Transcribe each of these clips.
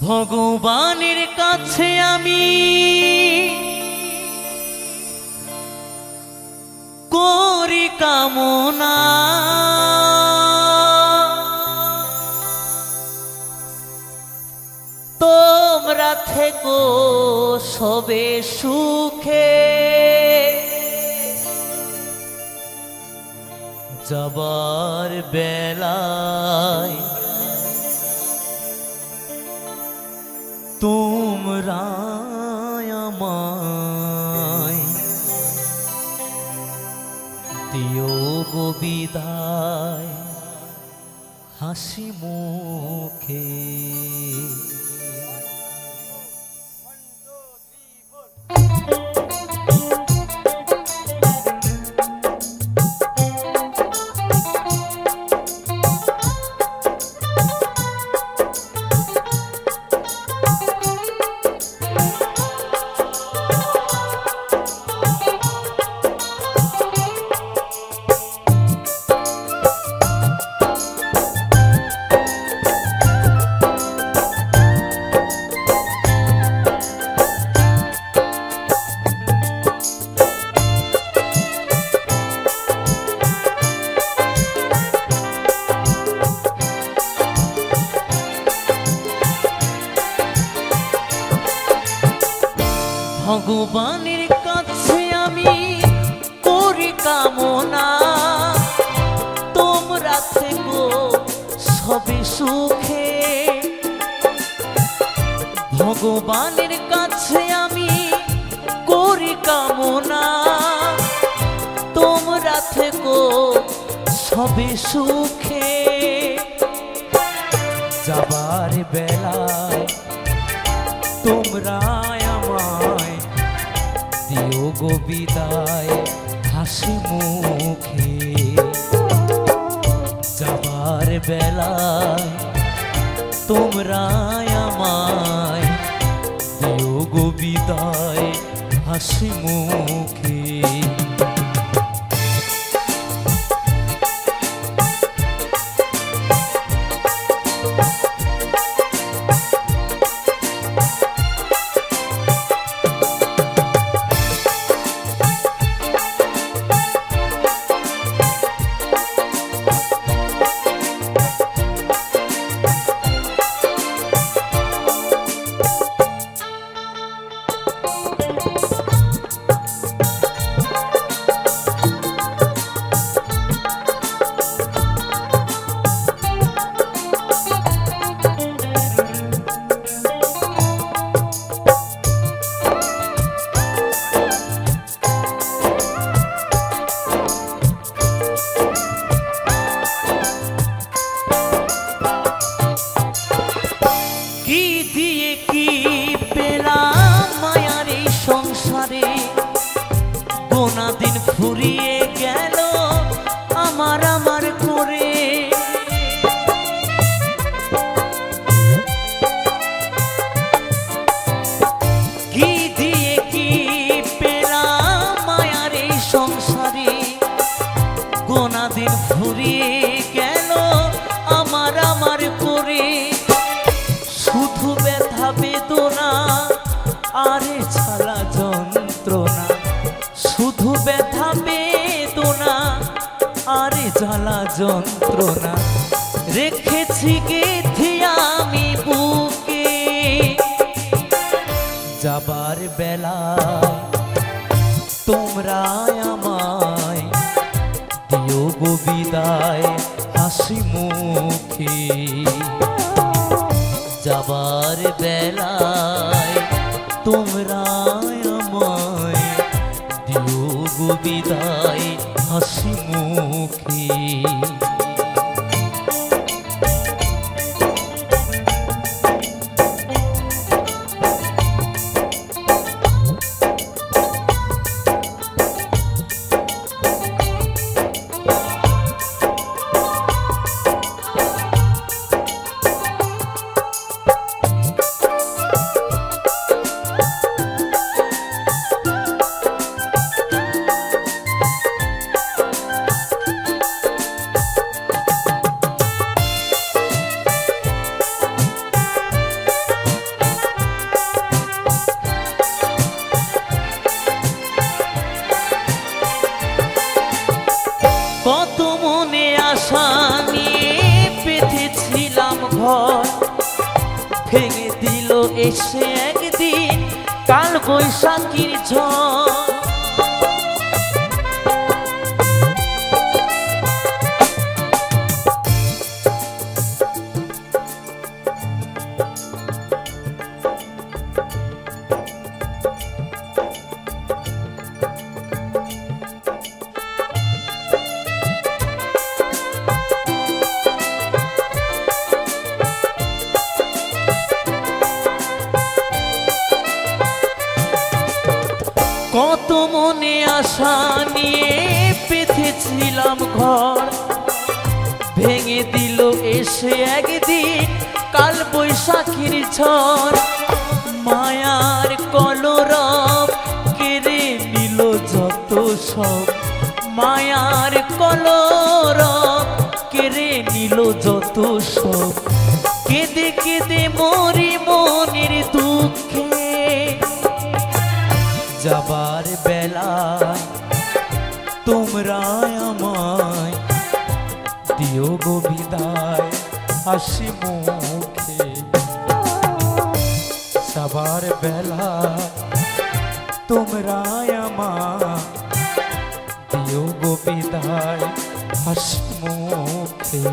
ভগবানের কাছে আমি করি কামনা। তোমরা থেকো সবে সুখে। যাবার বেলায় আমায়। দিও গো হাসি মুখে। ভগবানের কাছে আমি করি কামনা তোমরা থেকো সবে সুখে। ভগবানের কাছে আমি করি কামনা তোমরা থেকো সবে সুখে। যাবার বেলায় তোমরা দিও গো বিদায় হাসি মুখে। যাবার বেলায় তোমরা আমায় দিও গো বিদায় হাসি মুখে। দিন ফুরিয়ে গেল আমার আমার করে। কি দিয়ে কি এই সংসারে? ফুরিয়ে যন্ত্রণা। রেখেছি গেথি আমি বুকে। যাবার বেলা তোমরা আমায় দিও গো বিদায় হাসি মুখে। যাবার বেলায় তোমরা ভেঙে দিল এসে একদিন কাল বৈশাখীর ঝড়। কত মনে আশা নিয়ে পেতেছিলাম ঘর। ভেঙে দিল এসে একদিন কাল বৈশাখীর ঝড়। মায়ার কলরব কেড়ে নিল যত সব। মায়ার কলরব কেড়ে নিল যত সব। কেঁদে কেঁদে মরি মনের দুঃখে যাবার বেলায় তোমরা আমায় দিও গো বিদায়, হাসি মুখে। যাবার বেলায় তোমরা আমায় দিও গো বিদায়, হাসি মুখে।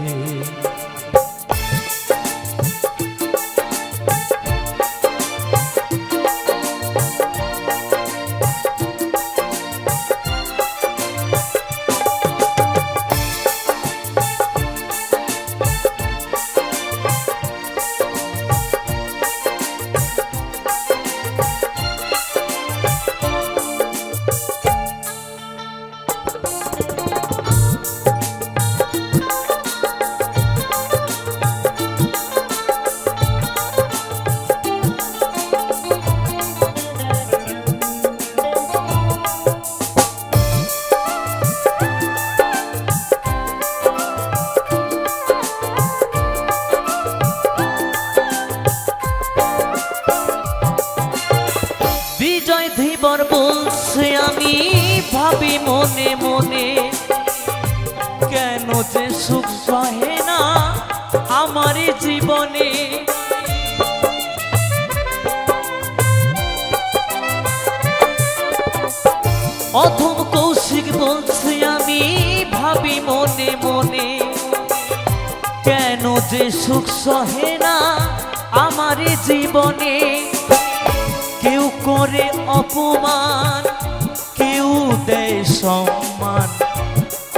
যে সুখ সহে না আমার জীবনে। অথম কৌশিক বলছে আমি, ভাবি মনে মনে, কেন যে সুখ সহে না আমার জীবনে? কেউ করে অপমান, কেউ দেয় সম্মান।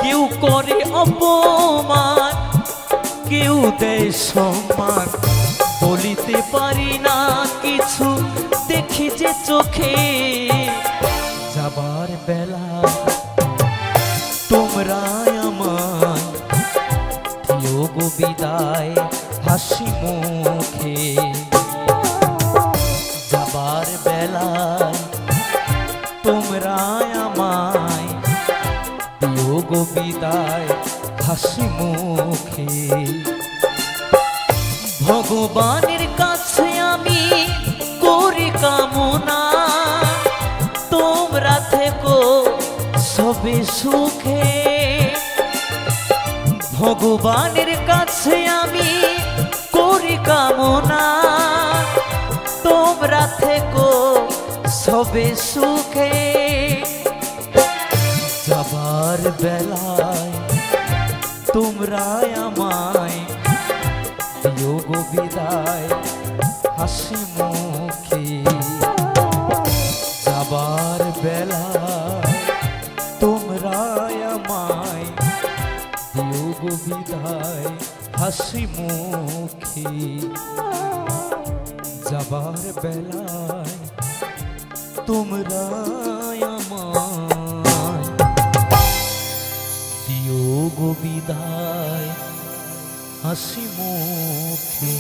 কেউ করে অপমান, কেউ দেয় সম্মান। বলিতে পারি না কিছু, দেখি যে চোখে যাবার বেলা। তোমরা আমায় দিও গো বিদায় হাসি মুখে। যাবার বেলায় তোমরা বিদায় হাসি মুখে। ভগবানের কাছে আমি করি কামনা, তোমরা থেকো সবে সুখে। ভগবানের কাছে আমি করি কামনা, তোমরা থেকো সবে সুখে। যাবার বেলায় তোমরা আমায় দিও গো বিদায় হাসি মুখে। যাবার বেলায় তোমরা আমায় দিও গো বিদায় হাসি মুখে। যাবার বেলায় তোমরা আমায় গো বিদায় হাসি মুখে।